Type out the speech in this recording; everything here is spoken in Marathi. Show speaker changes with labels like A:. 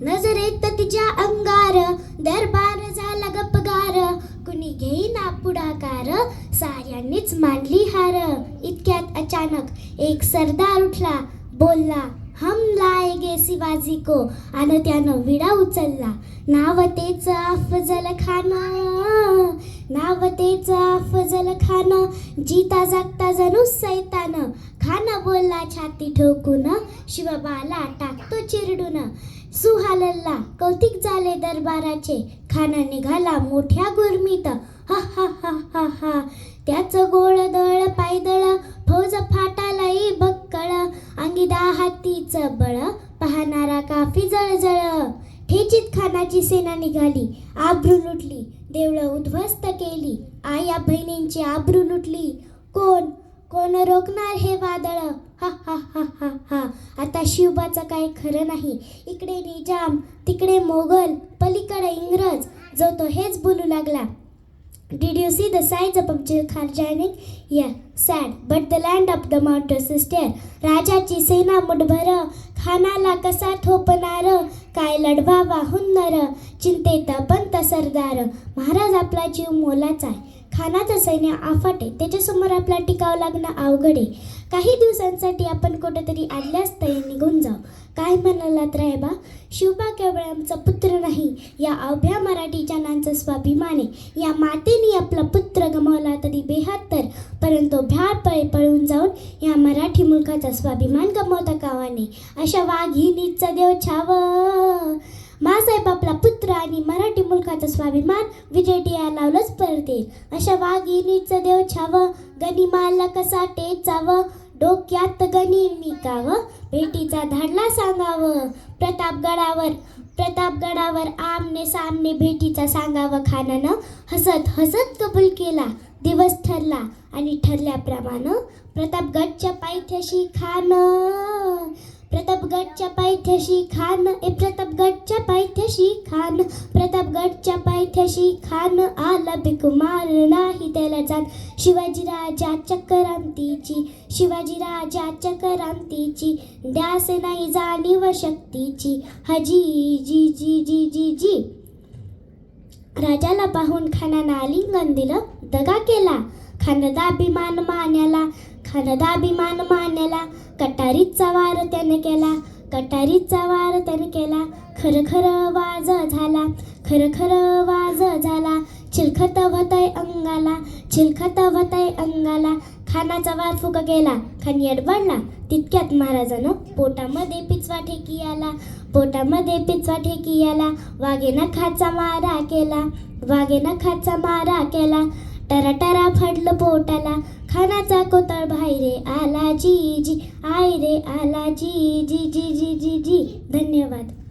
A: नजरेत तिच्या अंगार दरबार झाला गपगार कुणी घेईना पुढाकार साऱ्यांनीच मांडली हार. इतक्यात अचानक एक सरदार उठला बोलला हम लाएगे शिवाजी को. आणि त्यानं विडा उचलला नाव तेच अफजल खान. नाव तेच अफजल खान जीता जागता जणू सैतान. खान बोलला छाती ठोकून शिवबाला टाकतो चिरडून. सुहालल्ला कौतिक झाले दरबाराचे. खाना निघाला मोठ्या गुरमीत. हा हा हा हा हा. त्याचं गोळ दळ पायदळ फौज फाटालाई बक्कळ. अंगी हातीचं बळ पाहणारा काफी जळजळ. ठेचीत खानाची सेना निघाली आब्रू लुटली. देवळं उद्ध्वस्त केली. आया बहिणींची आब्रू लुटली. कोण? कोण रोखणार हे वादळ? हा हा हा हा हा. आता शिवबाचं काही खरं नाही. इकडे निजाम तिकडे मोगल पलीकडे इंग्रज. जो तो हेच बोलू लागला. Did you see the sides of Abdul Khan joining? Yeah, sad. But the land of the mountains is there. राजाची सेना मुठभर. खानाला कसा थोपणार? काय लढवा वाहून नर चिंतेत पंत सरदार महाराज आपला जीव मोलाचा आहे. खानाचं सैन्य आफाटे त्याच्यासमोर आपला टिकावं लागणं अवघड आहे. काही दिवसांसाठी आपण कुठेतरी आल्यास तरी निघून जाऊ. काय म्हणालात रायबा शिवबा केवळ आमचा पुत्र नाही या अभ्या मराठी जनांचा स्वाभिमान आहे. या मातेने आपला पुत्र गमावला तरी बेहत्तर परंतु भ्याड पळे पळून जाऊन या मराठी मुलखाचा स्वाभिमान गमावता कावाने अशा वाघिनीचा देव छाव. मासाहेब आपला पुत्र आणि मराठी मुलकाचा स्वाभिमान विजय टिया लावलंच पडते अशा वाघिणीचं देव छाव गनिमाला कसा टेचाव डोक्यात गणी निकावं भेटीचा धाडला सांगावं. प्रतापगडावर प्रतापगडावर आमने सामने भेटीचा सांगावं खानानं. हसत हसत कबूल केला दिवस ठरला आणि ठरल्याप्रमाणे प्रतापगडच्या पायथ्याशी खान. प्रतापगडच्या पायथ्याशी खान ए प्रतापगडच्या पायथ्याशी खान प्रतापगडच्या पायथ्याशी खान आला बिकुमार नाही त्याला जात. शिवाजी राजाच्या क्रांतीची शिवाजी राजाच्या क्रांतीची द्यास नाही जाणीव शक्तीची. हजी जी जी जी जी जी. राजाला पाहून खानानं आलिंगन दिलं दगा केला. खानदाभिमान मान्याला. खानदाभिमान मानला कटारीचा वार त्याने केला कटारीचा वार त्याने केला खरं खरं वाज झाला खरं खरं वाज झाला चिलखत वतय अंगाला चिलखत वतय अंगाला खानाचा वार फुका गेला खानी यडबडला तितक्यात महाराजानं पोटामध्ये पिचवा ठेकी आला पोटामध्ये पिचवा ठेकी आला वाघेनं खाचा मारा केला वाघेनं खाचा मारा केला टराटरा फडलं पोटाला खानाचा कोतळ बाहेरे आला जी जी आय रे आला जी जी जी जी जी जी. धन्यवाद.